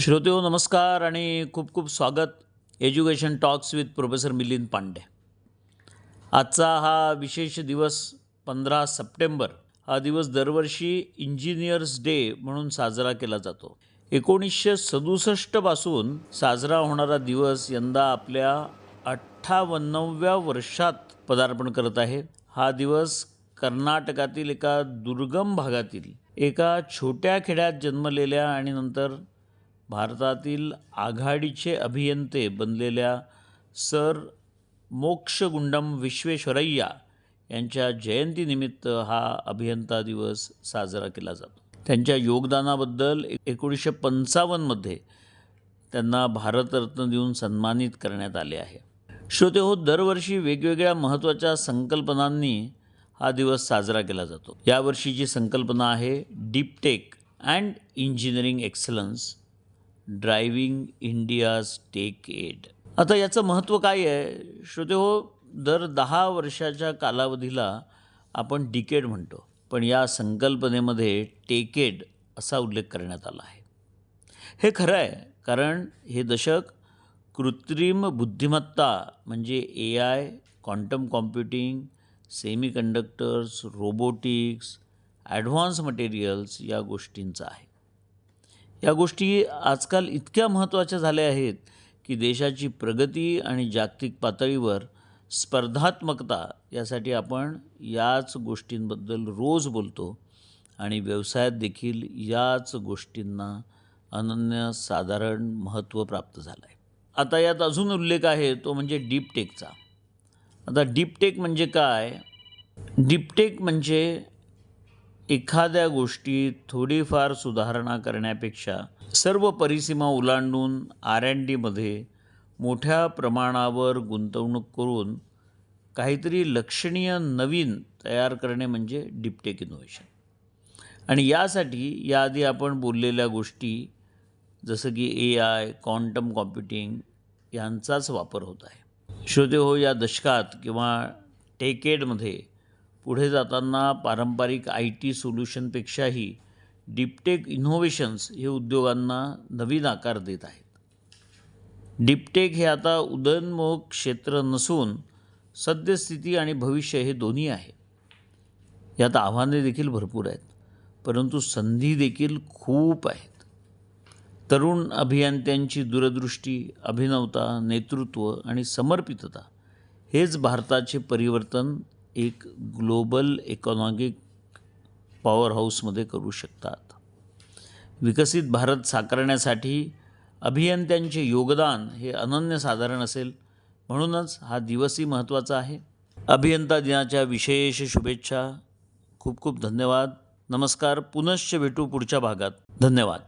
श्रोते नमस्कार आणि खूप खूप स्वागत. Education talks with professor Milind Pande. आजचा हा विशेष दिवस पंधरा सप्टेंबर हा दिवस दरवर्षी इंजिनियर्स डे म्हणून साजरा केला जातो. एकोणीसशे सदुसष्टपासून साजरा होणारा दिवस यंदा आपल्या अठ्ठावन्नव्या वर्षात पदार्पण करत आहे. हा दिवस कर्नाटकातील एका दुर्गम भागातील एका छोट्या खेड्यात जन्मलेल्या आणि नंतर भारतातील आघाडीचे अभियंते बनलेल्या सर मोक्षगुंडम विश्वेश्वरय्या यांच्या जयंतीनिमित्त हा अभियंता दिवस साजरा केला जातो. त्यांच्या योगदानाबद्दल एकोणीसशे पंचावन्नमध्ये त्यांना भारतरत्न देऊन सन्मानित करण्यात आले आहे. श्रोते हो दरवर्षी वेगवेगळ्या महत्त्वाच्या संकल्पनांनी हा दिवस साजरा केला जातो. यावर्षीची संकल्पना आहे deeptech and engineering excellence. Driving India's techade आता याचं महत्त्व काय आहे? श्रोते हो दर दहा वर्षाच्या कालावधीला आपण डिकेड म्हणतो पण या संकल्पनेमध्ये टेकेड असा उल्लेख करण्यात आला आहे. हे खरं आहे कारण हे दशक कृत्रिम बुद्धिमत्ता म्हणजे A I quantum computing semiconductors robotics advance materials या गोष्टींचं आहे. या गोष्टी आजकाल इतक्या महत्त्वाच्या झाल्या आहेत की देशाची प्रगती आणि जागतिक पातळीवर स्पर्धात्मकता यासाठी आपण याच गोष्टींबद्दल रोज बोलतो आणि व्यवसायात देखील याच गोष्टींना अनन्य साधारण महत्त्व प्राप्त झालं आहे आता यात अजून उल्लेख आहे तो म्हणजे डीपटेकचा आता डीपटेक म्हणजे काय? डीपटेक म्हणजे एखाद्या गोष्टीत थोडीफार सुधारणा करण्यापेक्षा सर्व परिसीमा ओलांडून आर अँड डीमध्ये मोठ्या प्रमाणावर गुंतवणूक करून काहीतरी लक्षणीय नवीन तयार करणे म्हणजे डिपटेक इनोव्हेशन आणि यासाठी याआधी आपण बोललेल्या गोष्टी जसं की ए आय क्वांटम कॉम्प्युटिंग यांचाच वापर होत आहे. श्रोते हो या दशकात किंवा टेकेडमध्ये पुढे जाताना पारंपरिक आय टी सोल्युशनपेक्षाही डिपटेक इनोव्हेशन्स हे उद्योगांना नवीन आकार देत आहेत. डिपटेक हे आता उदयोन्मुख क्षेत्र नसून सद्यस्थिती आणि भविष्य हे दोन्ही आहे. यात आव्हाने देखील भरपूर आहेत परंतु संधी देखील खूप आहेत. तरुण अभियंत्यांची दूरदृष्टी अभिनवता नेतृत्व आणि समर्पितता हेच भारताचे परिवर्तन एक ग्लोबल इकॉनॉमिक पॉवर हाऊसमध्ये करू शकतात. विकसित भारत साकारण्यासाठी अभियंत्यांचे योगदान हे अनन्यसाधारण असेल. म्हणूनच हा दिवसही महत्त्वाचा आहे. अभियंता दिनाच्या विशेष शुभेच्छा. खूप खूप धन्यवाद. नमस्कार. पुनश्च भेटू पुढच्या भागात. धन्यवाद.